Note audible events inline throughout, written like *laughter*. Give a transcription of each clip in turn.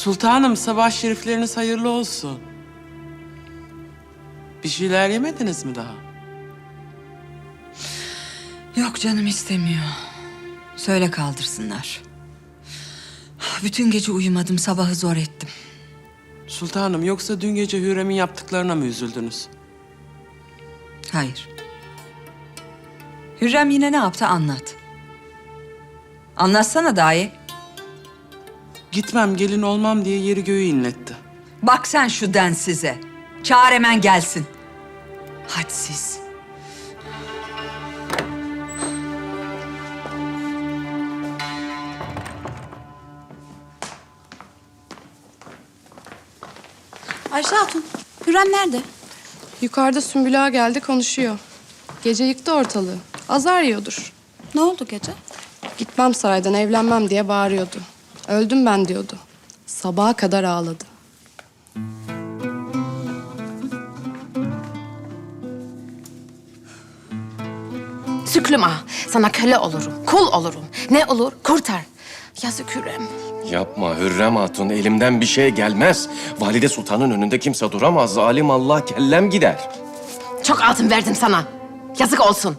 Sultanım sabah şerifleriniz hayırlı olsun. Bir şeyler yemediniz mi daha? Yok canım istemiyor. Söyle kaldırsınlar. Bütün gece uyumadım, sabahı zor ettim. Sultanım yoksa dün gece Hürrem'in yaptıklarına mı üzüldünüz? Hayır. Hürrem yine ne yaptı anlat. Anlatsana dahi. Gitmem gelin olmam diye yeri göğü inletti. Bak sen şu densize. Çağır hemen gelsin. Hadsiz. Ayşe Hatun, Hürrem nerede? Yukarıda Sümbül Ağa geldi konuşuyor. Gece yıktı ortalığı. Azar yiyordur. Ne oldu gece? Gitmem saraydan evlenmem diye bağırıyordu. Öldüm ben diyordu. Sabaha kadar ağladı. Süklüm ağa, sana köle olurum, kul olurum. Ne olur kurtar. Yazık Hürrem. Yapma Hürrem Hatun, elimden bir şey gelmez. Valide Sultan'ın önünde kimse duramaz. Zalim Allah kellem gider. Çok altın verdim sana. Yazık olsun.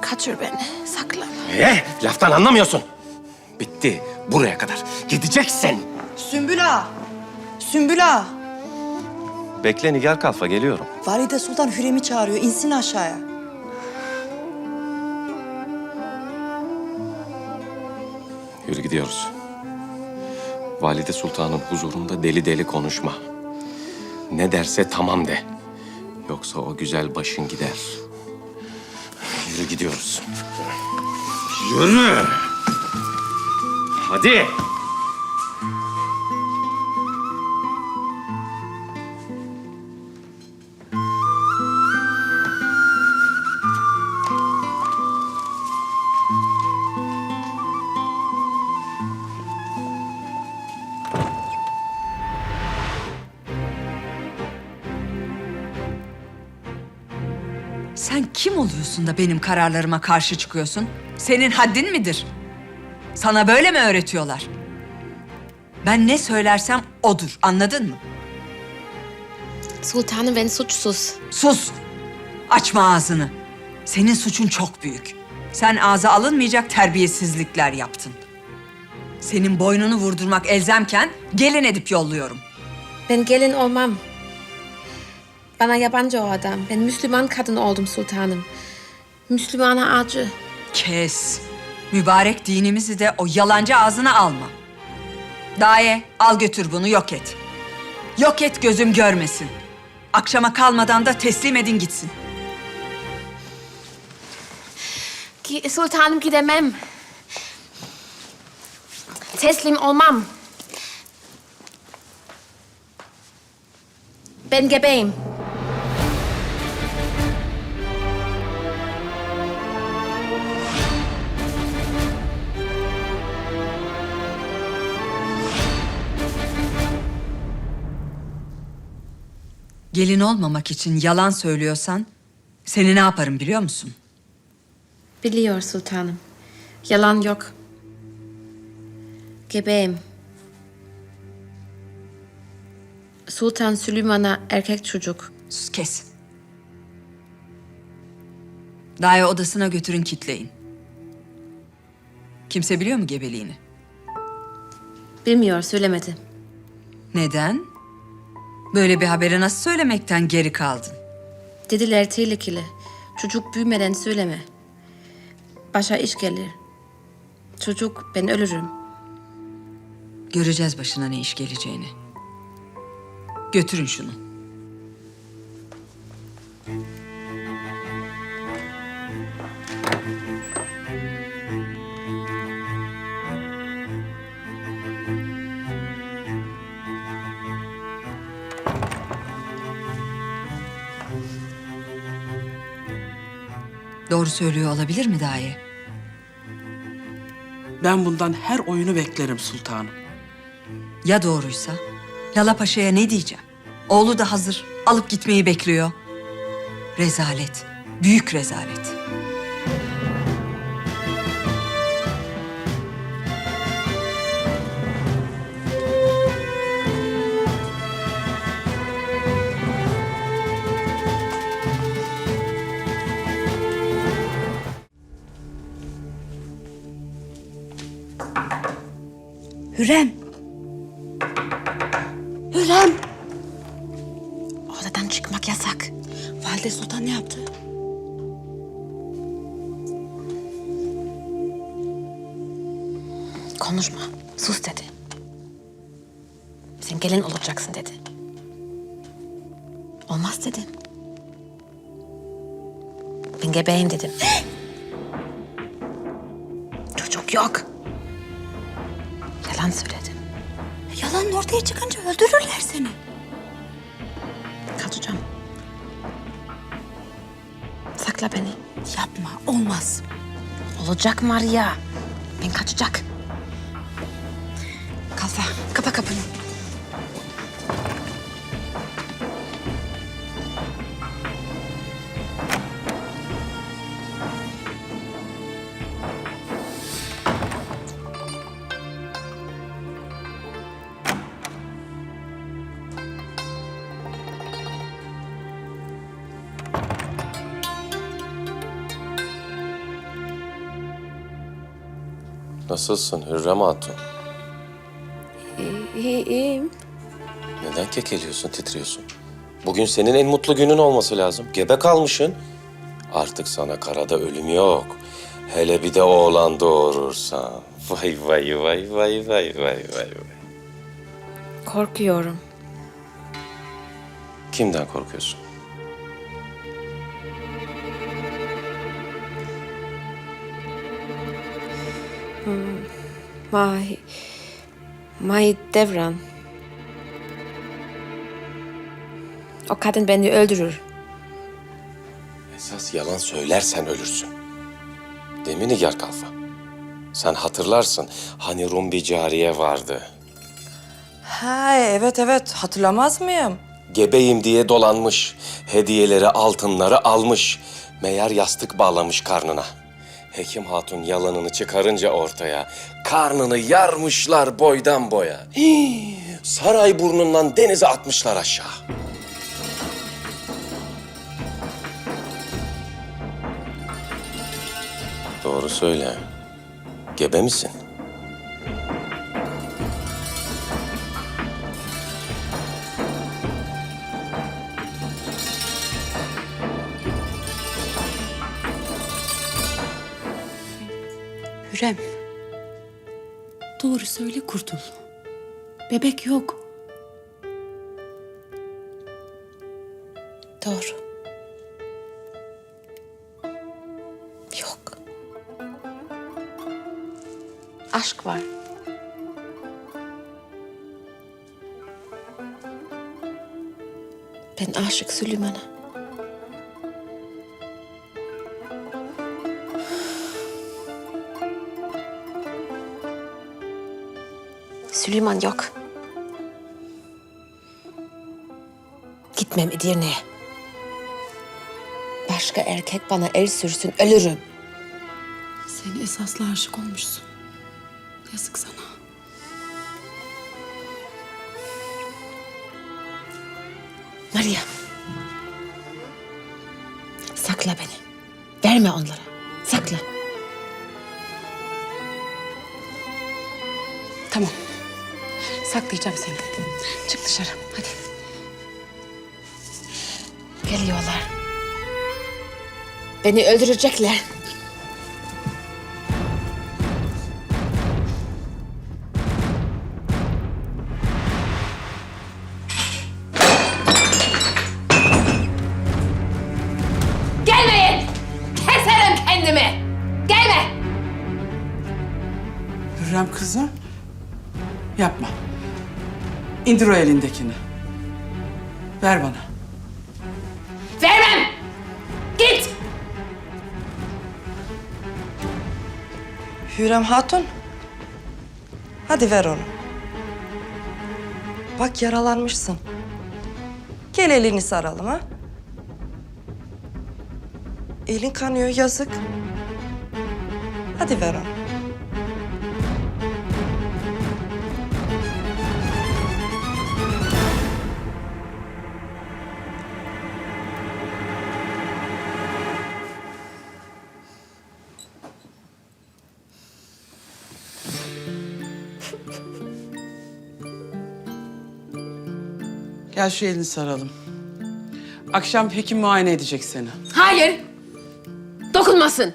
Kaçır beni, sakla. Eh, laftan anlamıyorsun. Bitti, buraya kadar. Gideceksin. Sümbül Ağa! Sümbül Ağa! Bekle Nigar Kalfa, geliyorum. Valide Sultan Hürrem'i çağırıyor. İnsin aşağıya. Yürü gidiyoruz. Valide Sultan'ın huzurunda deli deli konuşma. Ne derse tamam de. Yoksa o güzel başın gider. Yürü gidiyoruz. Yürü! Hadi! Sen kim oluyorsun da benim kararlarıma karşı çıkıyorsun? Senin haddin midir? Sana böyle mi öğretiyorlar? Ben ne söylersem odur, anladın mı? Sultanım ben suçsuz. Sus! Açma ağzını. Senin suçun çok büyük. Sen ağza alınmayacak terbiyesizlikler yaptın. Senin boynunu vurdurmak elzemken gelin edip yolluyorum. Ben gelin olmam. Bana yabancı o adam. Ben Müslüman kadın oldum sultanım. Müslümana acı. Kes. Mübarek dinimizi de o yalancı ağzına alma. Daye al götür bunu yok et. Yok et gözüm görmesin. Akşama kalmadan da teslim edin gitsin. Ki, sultanım gidemem. Teslim olmam. Ben gebeyim. Gelin olmamak için yalan söylüyorsan seni ne yaparım biliyor musun? Biliyor sultanım. Yalan yok. Gebeyim. Sultan Süleyman'a erkek çocuk. Sus kes. Daye odasına götürün kitleyin. Kimse biliyor mu gebeliğini? Bilmiyor, söylemedi. Neden? Böyle bir haberi nasıl söylemekten geri kaldın? Dediler tehlikeli. Çocuk büyümeden söyleme. Başa iş gelir. Çocuk ben ölürüm. Göreceğiz başına ne iş geleceğini. Götürün şunu. Doğru söylüyor olabilir mi dahi? Ben bundan her oyunu beklerim sultanım. Ya doğruysa? Lala Paşa'ya ne diyeceğim? Oğlu da hazır. Alıp gitmeyi bekliyor. Rezalet. Büyük rezalet. Hürrem. Hürrem. Odadan çıkmak yasak. Valide Sultan ne yaptı? Konuşma. Sus dedi. Sen gelin olacaksın dedi. Olmaz dedim. Ben gebeyim dedim. Sakla beni. Yapma olmaz. Olacak Maria. Ben kaçacak. Kalfa kapa kapını. Nasılsın Hürrem Hatun? İyi, iyiyim. Neden kekeliyorsun, titriyorsun? Bugün senin en mutlu günün olması lazım. Gebe kalmışsın. Artık sana karada ölüm yok. Hele bir de oğlan doğurursan. Vay vay vay vay vay vay vay vay. Korkuyorum. Kimden korkuyorsun? May... May Devran. O kadın beni öldürür. Esas yalan söylersen ölürsün. Mi Nigar Kalfa? Sen hatırlarsın hani Rum bir cariye vardı. Ha evet evet hatırlamaz mıyım? Gebeyim diye dolanmış. Hediyeleri, altınları almış. Meğer yastık bağlamış karnına. Hekim Hatun yalanını çıkarınca ortaya karnını yarmışlar boydan boya. Hii, *gasps* saray burnundan denize atmışlar aşağı. Doğru söyle. Gebe misin? Hürrem. Doğru söyle kurtul. Bebek yok. Doğru. Yok. Aşk var. Ben aşık Süleyman'a. Süleyman yok. Gitmem Edirne'ye. Başka erkek bana el sürsün ölürüm. Sen esaslı aşık olmuşsun. Yazık sana. Maria. Sakla beni. Verme onlara. Saklayacağım seni. Çık dışarı hadi. Geliyorlar. Beni öldürecekler. İndir o elindekini. Ver bana. Vermem! Git! Hürrem Hatun. Hadi ver onu. Bak yaralanmışsın. Gel elini saralım ha. Elin kanıyor yazık. Hadi ver onu. Gel şu elini saralım. Akşam hekim muayene edecek seni. Hayır. Dokunmasın.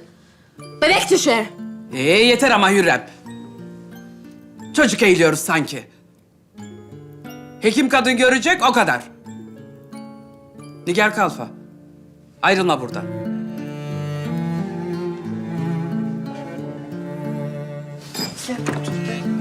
Bebek düşer. Ee yeter ama Hürrem. Çocuk eğiliyoruz sanki. Hekim kadın görecek o kadar. Nigar Kalfa. Ayrılma buradan. Gel otur gel.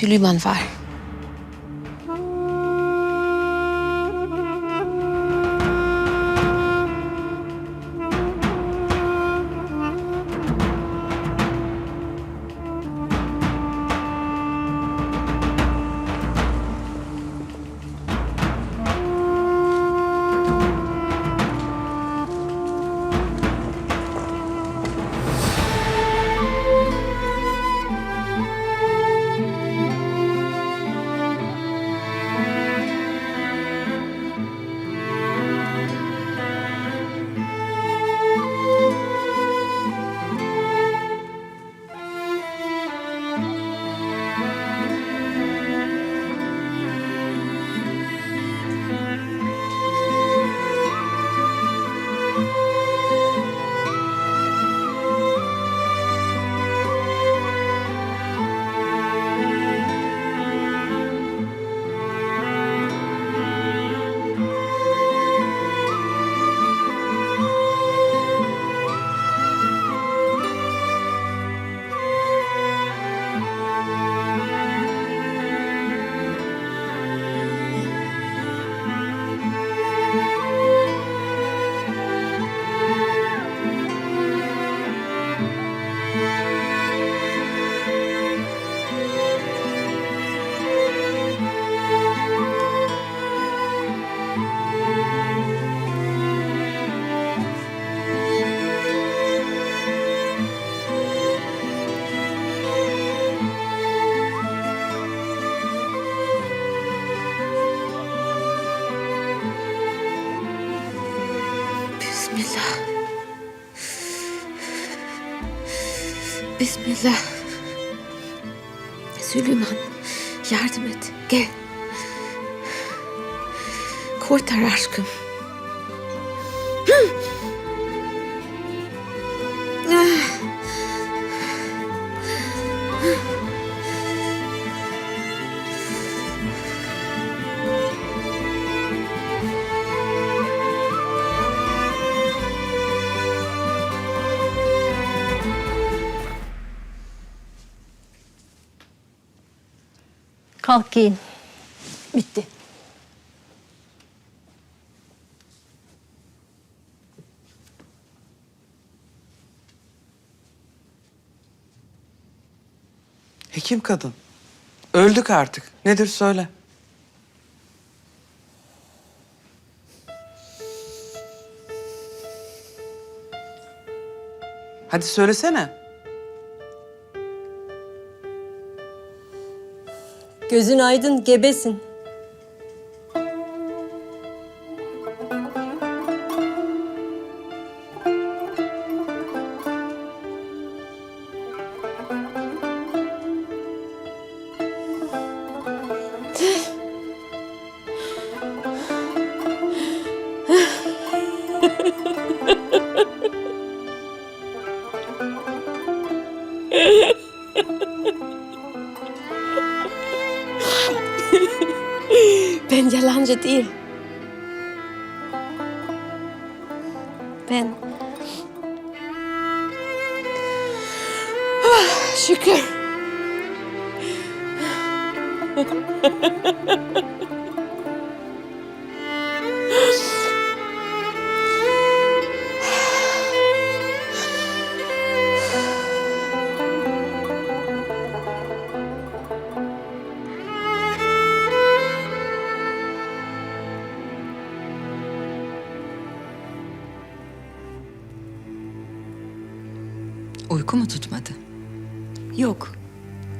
Süleyman var. Bismillah. Süleyman, yardım et. Gel. Kurtar aşkım. Kalk giyin. Bitti. Hekim kadın. Öldük artık. Nedir söyle. Hadi söylesene. Gözün aydın, gebesin. Ben yalancı değil. Ben... Ah, şükür. *laughs*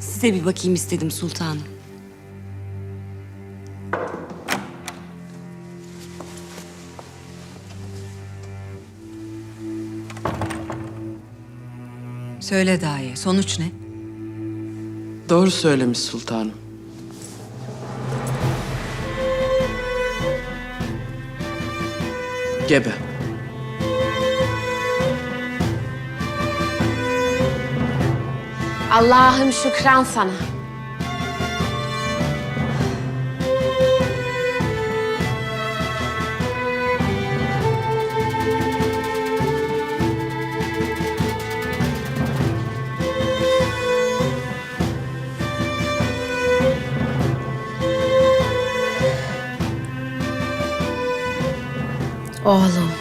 Size bir bakayım istedim sultanım. Söyle dahi, sonuç ne? Doğru söylemiş sultanım. Gebe. Allah'ım şükran sana. Oğlum.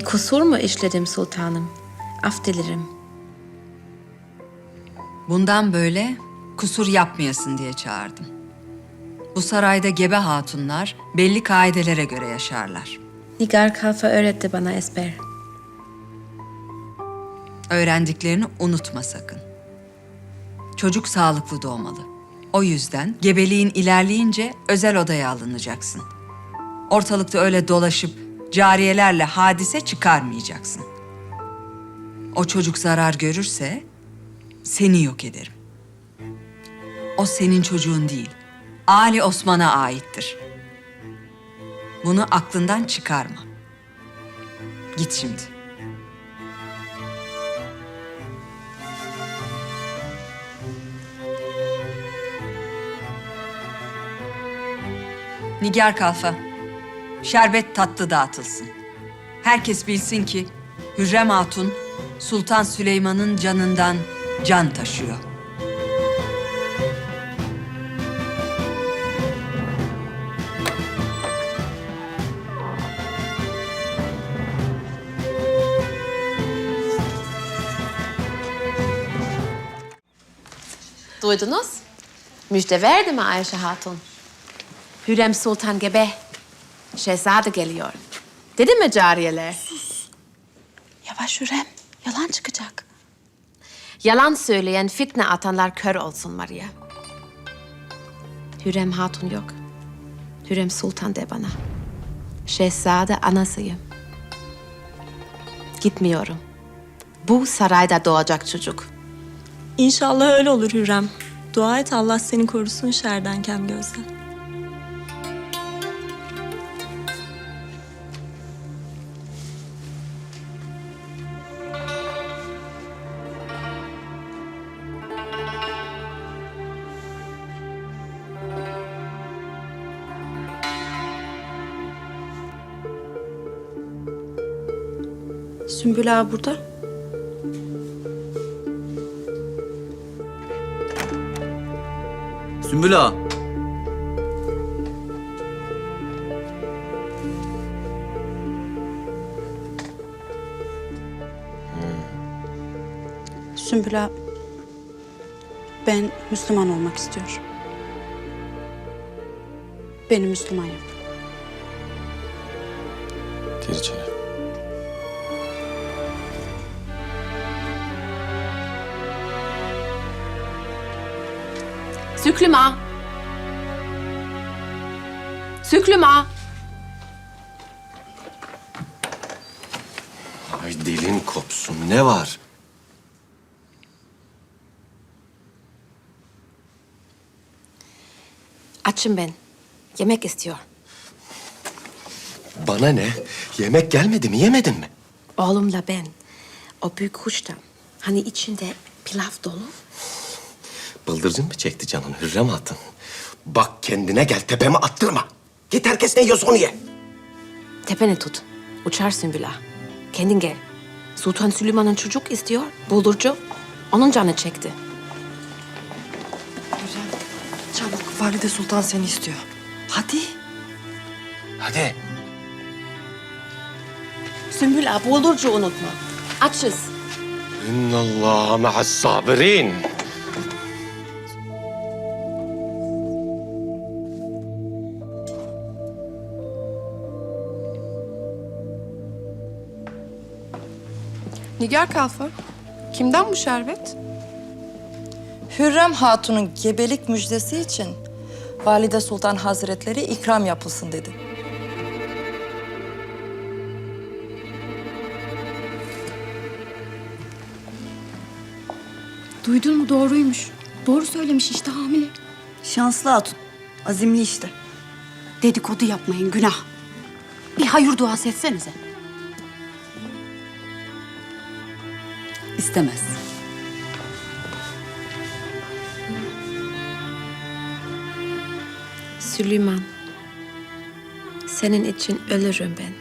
Bir kusur mu işledim sultanım? Af dilerim. Bundan böyle kusur yapmayasın diye çağırdım. Bu sarayda gebe hatunlar belli kaidelere göre yaşarlar. Nigar Kalfa öğretti bana ezber. Öğrendiklerini unutma sakın. Çocuk sağlıklı doğmalı. O yüzden gebeliğin ilerleyince özel odaya alınacaksın. Ortalıkta öyle dolaşıp cariyelerle hadise çıkarmayacaksın. O çocuk zarar görürse seni yok ederim. O senin çocuğun değil. Ali Osman'a aittir. Bunu aklından çıkarma. Git şimdi. Nigar Kalfa, şerbet tatlı dağıtılsın. Herkes bilsin ki Hürrem Hatun Sultan Süleyman'ın canından can taşıyor. Duydunuz? Müjde verdi mi Ayşe Hatun? Hürrem Sultan gebe. Şehzade geliyor. Dedi mi cariyeler? Yavaş Hürrem. Yalan çıkacak. Yalan söyleyen, fitne atanlar kör olsun Maria. Hürrem Hatun yok. Hürrem Sultan de bana. Şehzade anasıyım. Gitmiyorum. Bu sarayda doğacak çocuk. İnşallah öyle olur Hürrem. Dua et Allah seni korusun şerden kem gözden. Sümbül ağa burada. Sümbül ağa. Sümbül ağa, ben Müslüman olmak istiyorum. Beni Müslüman yap. Gir içeri. Süklüm ağa. Süklüm ağa. Ay dilin kopsun. Ne var? Açım ben. Yemek istiyor. Bana ne? Yemek gelmedi mi? Yemedin mi? Oğlumla ben. O büyük kuşta. Hani içinde pilav dolu. Bıldırcın mı çekti canın Hürrem Hatun? Bak kendine gel tepeme attırma. Git herkes ne yiyorsa onu ye. Tepeni tut. Uçar Sümbül ağa. Kendin gel. Sultan Süleyman'ın çocuk istiyor. Buldurcu. Onun canı çekti. Çabuk Valide Sultan seni istiyor. Hadi. Hadi. Sümbül ağa buldurcu unutma. Açız. İnnallâhe ma'as sabirin. Nigar Kalfa, kimden bu şerbet? Hürrem Hatun'un gebelik müjdesi için Valide Sultan Hazretleri ikram yapılsın dedi. Duydun mu doğruymuş. Doğru söylemiş işte hamile. Şanslı hatun. Azimli işte. Dedikodu yapmayın günah. Bir hayır duası etsenize. İstemez. Süleyman, senin için ölürüm ben.